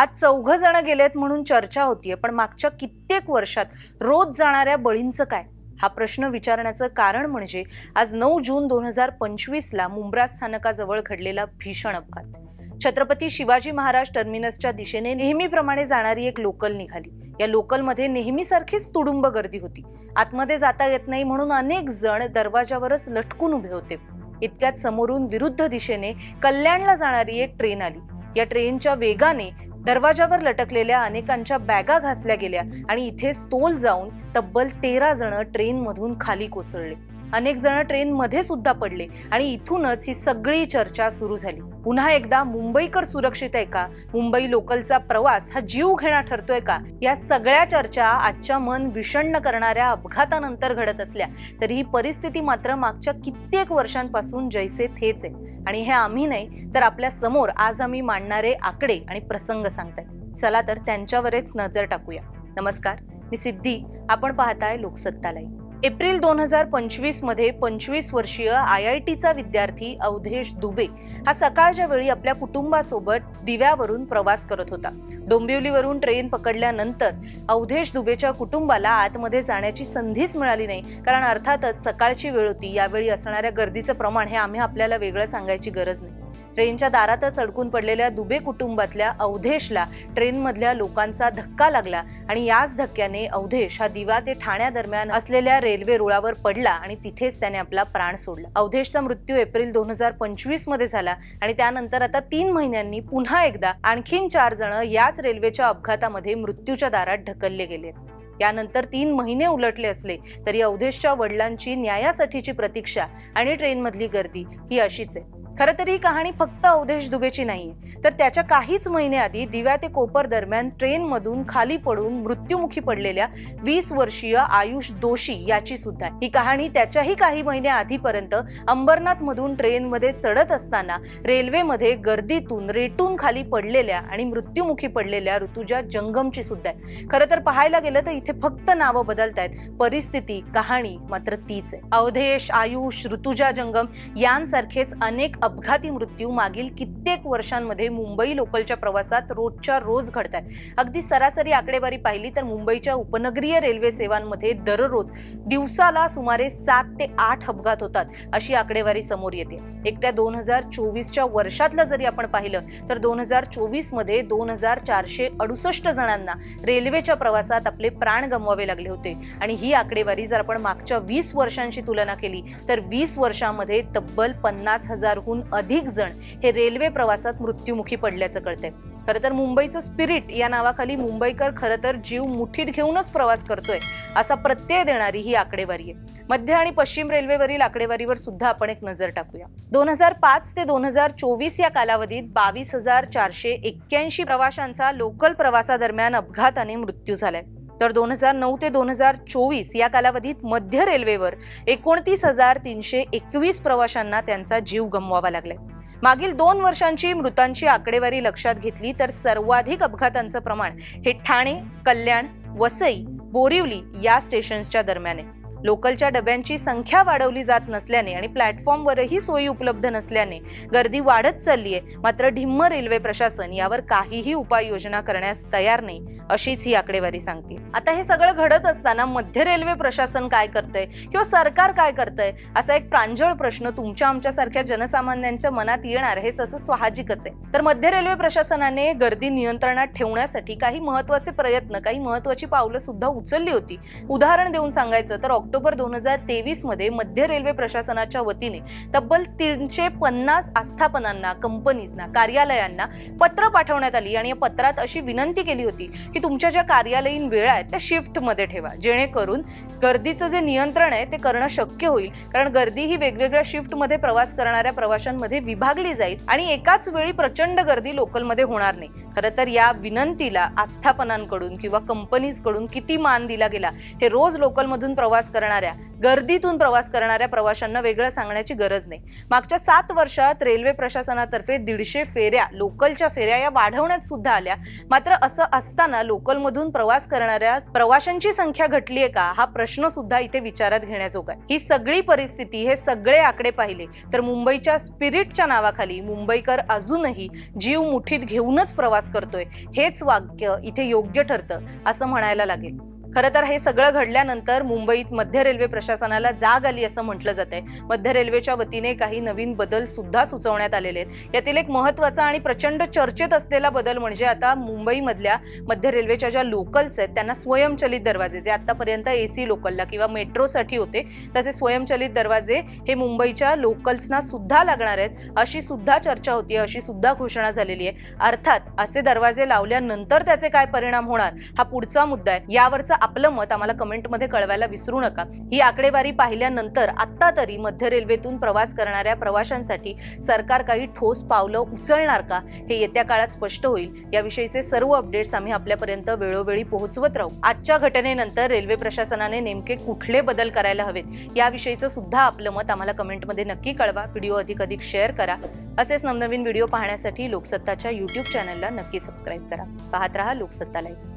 आज चौघ जण गेलेत म्हणून चर्चा होतीये पण मागच्या कित्येक वर्षात रोज जाणाऱ्या बळींचं काय? हा प्रश्न विचारण्याचं कारण म्हणजे आज नऊ जून दोन हजार पंचवीसला मुंब्रा स्थानकाजवळ घडलेला भीषण अपघात. छत्रपती शिवाजी महाराज टर्मिनसच्या दिशेने नेहमीप्रमाणे जाणारी एक लोकल निघाली. या लोकलमध्ये नेहमीसारखीच तुडुंब गर्दी होती. आतमध्ये जाता येत नाही म्हणून अनेक जण दरवाजावरच लटकून उभे होते. इतक्यात समोरून विरुद्ध दिशेने कल्याणला जाणारी एक ट्रेन आली. या ट्रेनच्या वेगाने दरवाजावर लटकलेल्या अनेकांच्या बॅगा घासल्या गेल्या आणि इथे तोल जाऊन तब्बल तेरा जण ट्रेनमधून खाली कोसळले. अनेक जण ट्रेनमध्ये सुद्धा पडले आणि इथूनच ही सगळी चर्चा सुरू झाली. पुन्हा एकदा मुंबईकर सुरक्षित आहे का? मुंबई लोकलचा प्रवास हा जीव घेणा ठरतोय का? या सगळ्या चर्चा आजच्या मन विषण्ण करणाऱ्या अपघातानंतर घडत असल्या तरी ही परिस्थिती मात्र मागच्या कित्येक वर्षांपासून जैसे थेच आहे. आणि हे आम्ही नाही तर आपल्यासमोर आज आम्ही मांडणारे आकडे आणि प्रसंग सांगताय. चला तर त्यांच्यावर एक नजर टाकूया. नमस्कार मी सिद्धी. आपण पाहताय लोकसत्तालाई. एप्रिल दोन हजार पंचवीसमध्ये पंचवीस वर्षीय आय आय टीचा विद्यार्थी अवधेश दुबे हा सकाळच्या वेळी आपल्या कुटुंबासोबत दिव्यावरून प्रवास करत होता. डोंबिवलीवरून ट्रेन पकडल्यानंतर अवधेश दुबेच्या कुटुंबाला आतमध्ये जाण्याची संधीच मिळाली नाही कारण अर्थातच सकाळची वेळ होती. यावेळी असणाऱ्या गर्दीचं प्रमाण हे आम्ही आपल्याला वेगळं सांगायची गरज नाही. ट्रेनच्या दारातच अडकून पडलेल्या दुबे कुटुंबातल्या अवधेशला ट्रेनमधल्या लोकांचा धक्का लागला आणि याच धक्क्याने अवधेश हा दिवा ते ठाण्यादरम्यान असलेल्या रेल्वे रुळावर पडला आणि तिथेच त्याने आपला प्राण सोडला. अवधेशचा मृत्यू एप्रिल दोन हजार पंचवीसमध्ये झाला आणि त्यानंतर आता तीन महिन्यांनी पुन्हा एकदा आणखीन चार जण याच रेल्वेच्या अपघातामध्ये मृत्यूच्या दारात ढकलले गेले. यानंतर तीन महिने उलटले असले तरी अवधेशच्या वडिलांची न्यायासाठीची प्रतीक्षा आणि ट्रेनमधली गर्दी ही अशीच आहे. खरं तर ही कहाणी फक्त अवधेश दुबेची नाही तर त्याच्या काहीच महिने आधी दिव्या ते कोपर दरम्यान ट्रेनमधून खाली पडून मृत्युमुखी पडलेल्या वीस वर्षीय आयुष दोषी याची सुद्धा. आहे. ही कहाणी त्याच्याही काही महिने आधीपर्यंत अंबरनाथ मधून ट्रेनमध्ये चढत असताना रेल्वेमध्ये गर्दीतून रेटून खाली पडलेल्या आणि मृत्युमुखी पडलेल्या ऋतुजा जंगमची सुद्धा आहे. खरं तर पाहायला गेलं तर इथे फक्त नावं बदलतायत. परिस्थिती कहाणी मात्र तीच आहे. अवधेश आयुष ऋतुजा जंगम यांसारखेच अनेक अपघाती मृत्यू मागील कित्येक वर्षांमध्ये मुंबई लोकलच्या प्रवासात रोजच्या रोज घडत आहेत अगदी सरासरी आकडेवारी पाहिली तर मुंबईच्या उपनगरीय रेल्वे सेवांमध्ये दररोज दिवसाला सुमारे सात ते आठ अपघात होतात अशी आकडेवारी समोर येते. एकट्या दोन हजार चोवीसच्या वर्षातलं जरी आपण पाहिलं तर दोन हजार चोवीसमध्ये दोन हजार चारशे अडुसष्ट जणांना रेल्वेच्या प्रवासात आपले प्राण गमवावे लागले होते. आणि ही आकडेवारी जर आपण मागच्या वीस वर्षांशी तुलना केली तर वीस वर्षामध्ये तब्बल पन्नास हजारहून अधिक जण हे रेल्वे प्रवासात मृत्युमुखी पडल्याचं कळतंय. खरं तर मुंबईचं स्पिरिट या नावाखाली मुंबईकर खरं तर जीव मुठीत घेऊनच प्रवास करतोय असा प्रत्यय देणारी ही आकडेवारी आहे. मध्य आणि पश्चिम रेल्वेवरील आकडेवारीवर सुद्धा आपण एक नजर टाकूया. दोन हजार पाच ते दोन हजार चोवीस या कालावधीत बावीस हजार चारशे एक्क्याऐंशी प्रवाशांचा लोकल प्रवासादरम्यान अपघाताने मृत्यू झालाय. तर दोन हजार नऊ ते दोन हजार चोवीस या कालावधीत मध्य रेल्वेवर एकोणतीस हजार तीनशे एकवीस प्रवाशांना त्यांचा जीव गमवावा लागलाय. मागील दोन वर्षांची मृतांची आकडेवारी लक्षात घेतली तर सर्वाधिक अपघातांचं प्रमाण हे ठाणे कल्याण वसई बोरिवली या स्टेशन्सच्या दरम्यान आहे. लोकलच्या डब्यांची संख्या वाढवली जात नसल्याने आणि प्लॅटफॉर्मवरही सोयी उपलब्ध नसल्याने गर्दी वाढत चालली आहे मात्र ढिम्म रेल्वे प्रशासन यावर काहीही उपाययोजना करण्यास तयार नाही अशीच ही आकडेवारी सांगते. आता हे सगळं घडत असताना मध्य रेल्वे प्रशासन काय करतंय किंवा सरकार काय करतंय असा एक प्रांजळ प्रश्न तुमच्या आमच्यासारख्या जनसामान्यांच्या मनात येणार हे तसं साहजिकच आहे. तर मध्य रेल्वे प्रशासनाने गर्दी नियंत्रणात ठेवण्यासाठी काही महत्त्वाचे प्रयत्न काही महत्वाची पावलं सुद्धा उचलली होती. उदाहरण देऊन सांगायचं तर ऑक्टोबर दोन हजार तेवीसमध्ये मध्य रेल्वे प्रशासनाच्या वतीने तब्बल तीनशे पन्नास आस्थापनांना कंपनीजना कार्यालयांना पत्र पाठवण्यात आली आणि या पत्रात अशी विनंती केली होती की तुमच्या ज्या कार्यालयीन वेळा आहेत त्या शिफ्टमध्ये ठेवा. जेणेकरून गर्दीचं जे नियंत्रण आहे ते करणं शक्य होईल. कारण गर्दी ही वेगवेगळ्या शिफ्टमध्ये प्रवास करणाऱ्या प्रवाशांमध्ये विभागली जाईल आणि एकाच वेळी प्रचंड गर्दी लोकलमध्ये होणार नाही. खरं तर या विनंतीला आस्थापनांकडून किंवा कंपनीजकडून किती मान दिला गेला हे रोज लोकलमधून प्रवास करणाऱ्या गर्दीतून प्रवास करणाऱ्या प्रवाशांना वेगळं सांगण्याची गरज नाही. मागच्या सात वर्षात रेल्वे प्रशासनातर्फे दीडशे फेऱ्या लोकलच्या फेऱ्या या वाढवण्यात सुद्धा आल्या. मात्र असं असताना लोकलमधून प्रवास करणाऱ्या प्रवाशांची संख्या घटलीये का? हा प्रश्न सुद्धा इथे विचारात घेण्याजोगा आहे. ही सगळी परिस्थिती हे सगळे आकडे पाहिले तर मुंबईच्या स्पिरिटच्या नावाखाली मुंबईकर अजूनही जीव मुठीत घेऊनच प्रवास करतोय. हेच वाक्य इथे योग्य ठरतं असं म्हणायला लागेल. खरं तर हे सगळं घडल्यानंतर मुंबईत मध्य रेल्वे प्रशासनाला जाग आली असं म्हटलं जात आहे मध्य रेल्वेच्या वतीने काही नवीन बदल सुद्धा सुचवण्यात आलेले आहेत. यातील एक महत्त्वाचा आणि प्रचंड चर्चेत असलेला बदल म्हणजे आता मुंबईमधल्या मध्य रेल्वेच्या ज्या लोकल्स आहेत त्यांना स्वयंचलित दरवाजे जे आतापर्यंत ए सी लोकलला किंवा मेट्रोसाठी होते तसे स्वयंचलित दरवाजे हे मुंबईच्या लोकल्सना सुद्धा लागणार आहेत अशी सुद्धा चर्चा होती अशी सुद्धा घोषणा झालेली आहे. अर्थात असे दरवाजे लावल्यानंतर त्याचे काय परिणाम होणार हा पुढचा मुद्दा आहे. यावरचा आपलं मत आम्हाला कमेंटमध्ये कळवायला विसरू नका. ही आकडेवारी पाहिल्यानंतर आत्ता तरी मध्य रेल्वेतून प्रवास करणाऱ्या प्रवाशांसाठी सरकार काही ठोस पावलं उचलणार का हे येत्या काळात स्पष्ट होईल. याविषयीचे सर्व अपडेट्स आम्ही आपल्यापर्यंत वेळोवेळी पोहोचवत राहू. आजच्या घटनेनंतर रेल्वे प्रशासनाने नेमके कुठले बदल करायला हवेत? याविषयीचं सुद्धा आपलं मत आम्हाला कमेंटमध्ये नक्की कळवा. व्हिडिओ अधिक अधिक शेअर करा. असेच नवनवीन व्हिडिओ पाहण्यासाठी लोकसत्ताच्या यूट्यूब चॅनलला नक्की सबस्क्राईब करा. पाहत रहा लोकसत्ता लाईव्ह